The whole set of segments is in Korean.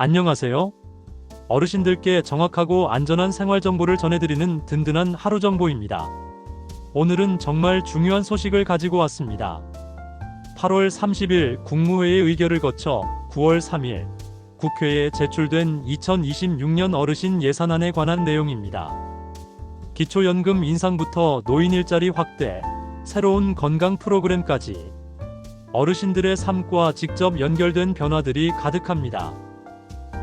안녕하세요. 어르신들께 정확하고 안전한 생활 정보를 전해드리는 든든한 하루 정보입니다. 오늘은 정말 중요한 소식을 가지고 왔습니다. 8월 30일 국무회의 의결을 거쳐 9월 3일 국회에 제출된 2026년 어르신 예산안에 관한 내용입니다. 기초연금 인상부터 노인 일자리 확대, 새로운 건강 프로그램까지 어르신들의 삶과 직접 연결된 변화들이 가득합니다.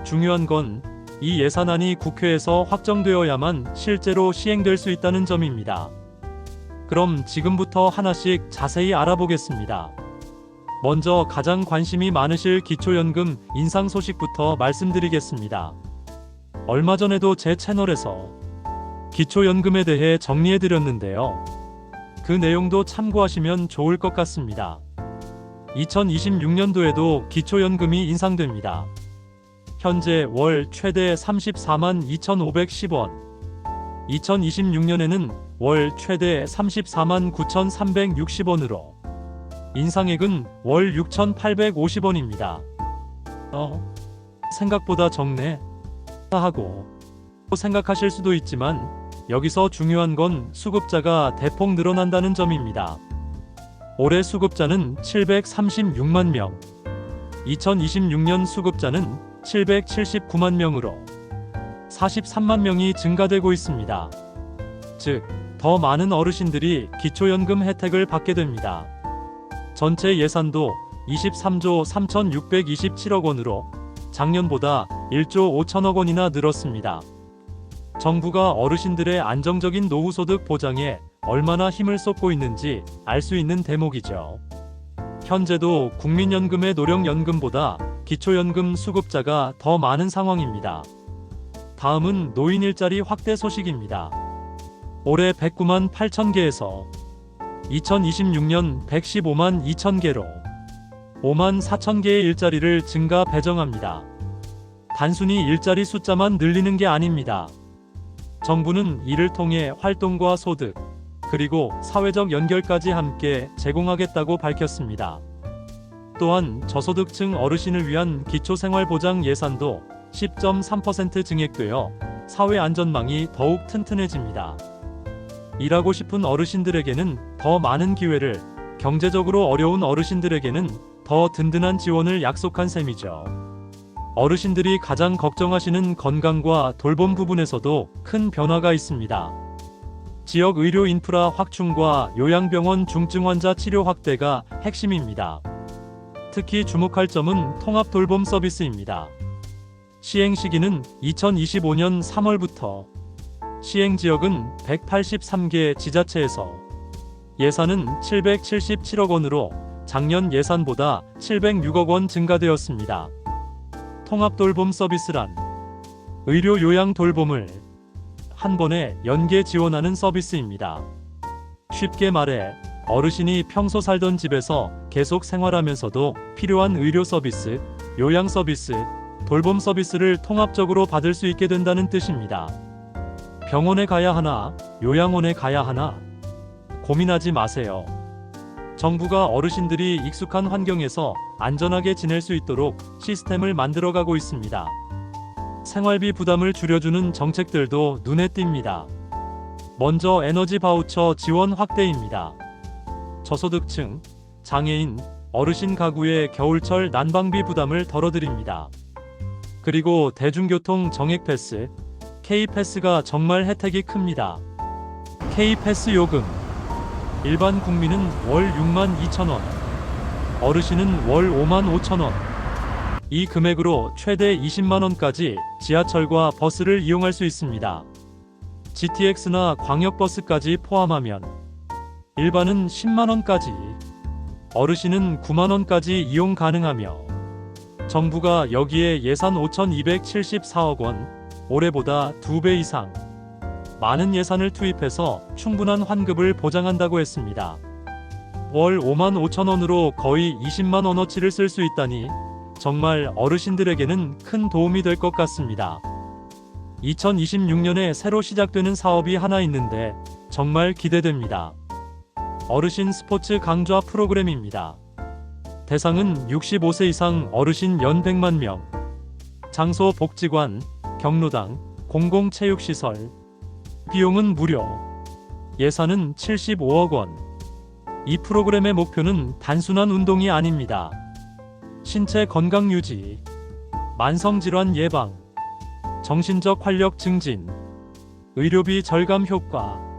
중요한 건 이 예산안이 국회에서 확정되어야만 실제로 시행될 수 있다는 점입니다. 그럼 지금부터 하나씩 자세히 알아보겠습니다. 먼저 가장 관심이 많으실 기초연금 인상 소식부터 말씀드리겠습니다. 얼마 전에도 제 채널에서 기초연금에 대해 정리해드렸는데요. 그 내용도 참고하시면 좋을 것 같습니다. 2026년도에도 기초연금이 인상됩니다. 현재 월 최대 34만 2,510원. 2026년에는 월 최대 34만 9,360원으로 인상액은 월 6,850원입니다. 어, 생각보다 적네. 하고 생각하실 수도 있지만 여기서 중요한 건 수급자가 대폭 늘어난다는 점입니다. 올해 수급자는 736만 명, 2026년 수급자는 779만 명으로 43만 명이 증가되고 있습니다. 즉, 더 많은 어르신들이 기초연금 혜택을 받게 됩니다. 전체 예산도 23조 3,627억 원으로 작년보다 1조 5천억 원이나 늘었습니다. 정부가 어르신들의 안정적인 노후소득 보장에 얼마나 힘을 쏟고 있는지 알 수 있는 대목이죠. 현재도 국민연금의 노령연금보다 기초연금 수급자가 더 많은 상황입니다. 다음은 노인 일자리 확대 소식입니다. 올해 109만 8천 개에서 2026년 115만 2천 개로 5만 4천 개의 일자리를 증가 배정합니다. 단순히 일자리 숫자만 늘리는 게 아닙니다. 정부는 이를 통해 활동과 소득, 그리고 사회적 연결까지 함께 제공하겠다고 밝혔습니다. 또한 저소득층 어르신을 위한 기초생활보장 예산도 10.3% 증액되어 사회 안전망이 더욱 튼튼해집니다. 일하고 싶은 어르신들에게는 더 많은 기회를, 경제적으로 어려운 어르신들에게는 더 든든한 지원을 약속한 셈이죠. 어르신들이 가장 걱정하시는 건강과 돌봄 부분에서도 큰 변화가 있습니다. 지역 의료 인프라 확충과 요양병원 중증 환자 치료 확대가 핵심입니다. 특히 주목할 점은 통합 돌봄 서비스입니다. 시행 시기는 2025년 3월부터 시행 지역은 183개 지자체에서 예산은 777억 원으로 작년 예산보다 706억 원 증가되었습니다. 통합 돌봄 서비스란 의료 요양 돌봄을 한 번에 연계 지원하는 서비스입니다. 쉽게 말해 어르신이 평소 살던 집에서 계속 생활하면서도 필요한 의료 서비스, 요양 서비스, 돌봄 서비스를 통합적으로 받을 수 있게 된다는 뜻입니다. 병원에 가야 하나, 요양원에 가야 하나? 고민하지 마세요. 정부가 어르신들이 익숙한 환경에서 안전하게 지낼 수 있도록 시스템을 만들어가고 있습니다. 생활비 부담을 줄여주는 정책들도 눈에 띕니다. 먼저 에너지 바우처 지원 확대입니다. 저소득층, 장애인, 어르신 가구의 겨울철 난방비 부담을 덜어드립니다. 그리고 대중교통 정액 패스, K패스가 정말 혜택이 큽니다. K패스 요금. 일반 국민은 월 6만 2천 원, 어르신은 월 5만 5천 원. 이 금액으로 최대 20만 원까지 지하철과 버스를 이용할 수 있습니다. GTX나 광역버스까지 포함하면 일반은 10만 원까지, 어르신은 9만 원까지 이용 가능하며 정부가 여기에 예산 5,274억 원, 올해보다 2배 이상 많은 예산을 투입해서 충분한 환급을 보장한다고 했습니다. 월 5만 5천 원으로 거의 20만 원어치를 쓸 수 있다니 정말 어르신들에게는 큰 도움이 될 것 같습니다. 2026년에 새로 시작되는 사업이 하나 있는데 정말 기대됩니다. 어르신 스포츠 강좌 프로그램입니다. 대상은 65세 이상 어르신 연 100만 명. 장소 복지관, 경로당, 공공체육시설. 비용은 무료. 예산은 75억 원. 이 프로그램의 목표는 단순한 운동이 아닙니다. 신체 건강 유지, 만성질환 예방, 정신적 활력 증진, 의료비 절감 효과.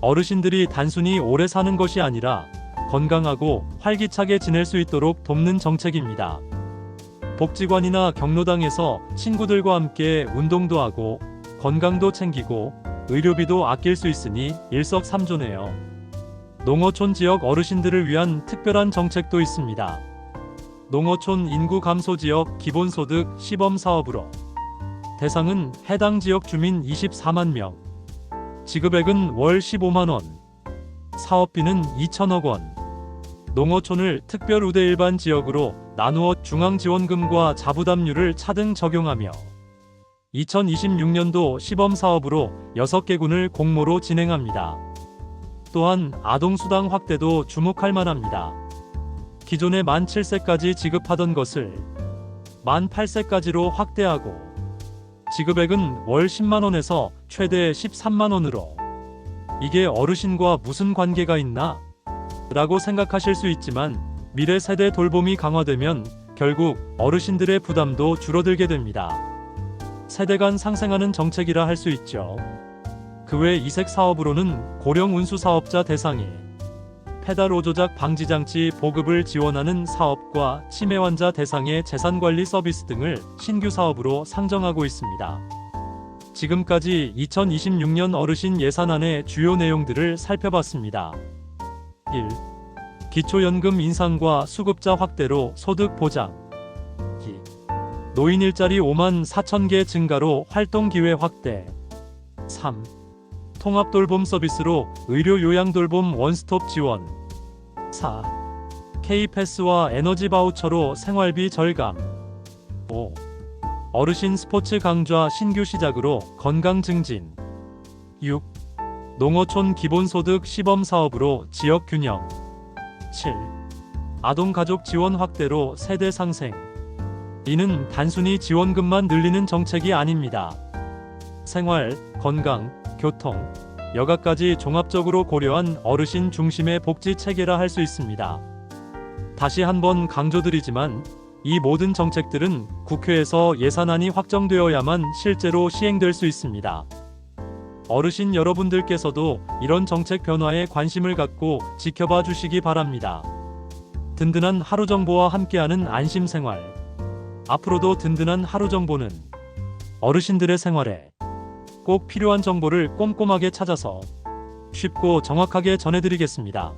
어르신들이 단순히 오래 사는 것이 아니라 건강하고 활기차게 지낼 수 있도록 돕는 정책입니다. 복지관이나 경로당에서 친구들과 함께 운동도 하고 건강도 챙기고 의료비도 아낄 수 있으니 일석삼조네요. 농어촌 지역 어르신들을 위한 특별한 정책도 있습니다. 농어촌 인구 감소 지역 기본소득 시범 사업으로 대상은 해당 지역 주민 24만 명. 지급액은 월 15만 원. 사업비는 2천억 원. 농어촌을 특별 우대 일반 지역으로 나누어 중앙지원금과 자부담률을 차등 적용하며 2026년도 시범 사업으로 6개 군을 공모로 진행합니다. 또한 아동수당 확대도 주목할 만합니다. 기존에 만 7세까지 지급하던 것을 만 8세까지로 확대하고 지급액은 월 10만원에서 최대 13만원으로 이게 어르신과 무슨 관계가 있나? 라고 생각하실 수 있지만 미래 세대 돌봄이 강화되면 결국 어르신들의 부담도 줄어들게 됩니다. 세대 간 상생하는 정책이라 할 수 있죠. 그 외 이색 사업으로는 고령 운수 사업자 대상에 페달 오 조작 방지 장치 보급을 지원하는 사업과 치매 환자 대상의 재산 관리 서비스 등을 신규 사업으로 상정하고 있습니다. 지금까지 2026년 어르신 예산안의 주요 내용들을 살펴봤습니다. 1. 기초연금 인상과 수급자 확대로 소득 보장. 2. 노인 일자리 5만 4천 개 증가로 활동 기회 확대. 3. 통합 돌봄 서비스로 의료 요양 돌봄 원스톱 지원. 4. K패스와 에너지 바우처로 생활비 절감. 5. 어르신 스포츠 강좌 신규 시작으로 건강 증진. 6. 농어촌 기본소득 시범 사업으로 지역 균형. 7. 아동 가족 지원 확대로 세대 상생. 이는 단순히 지원금만 늘리는 정책이 아닙니다. 생활, 건강, 교통, 여가까지 종합적으로 고려한 어르신 중심의 복지 체계라 할 수 있습니다. 다시 한번 강조드리지만 이 모든 정책들은 국회에서 예산안이 확정되어야만 실제로 시행될 수 있습니다. 어르신 여러분들께서도 이런 정책 변화에 관심을 갖고 지켜봐 주시기 바랍니다. 든든한 하루 정보와 함께하는 안심 생활. 앞으로도 든든한 하루 정보는 어르신들의 생활에 꼭 필요한 정보를 꼼꼼하게 찾아서 쉽고 정확하게 전해드리겠습니다.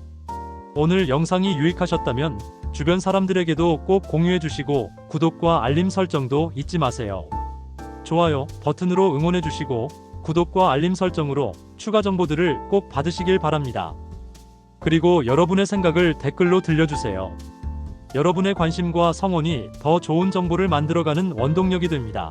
오늘 영상이 유익하셨다면 주변 사람들에게도 꼭 공유해 주시고 구독과 알림 설정도 잊지 마세요. 좋아요 버튼으로 응원해 주시고 구독과 알림 설정으로 추가 정보들을 꼭 받으시길 바랍니다. 그리고 여러분의 생각을 댓글로 들려주세요. 여러분의 관심과 성원이 더 좋은 정보를 만들어가는 원동력이 됩니다.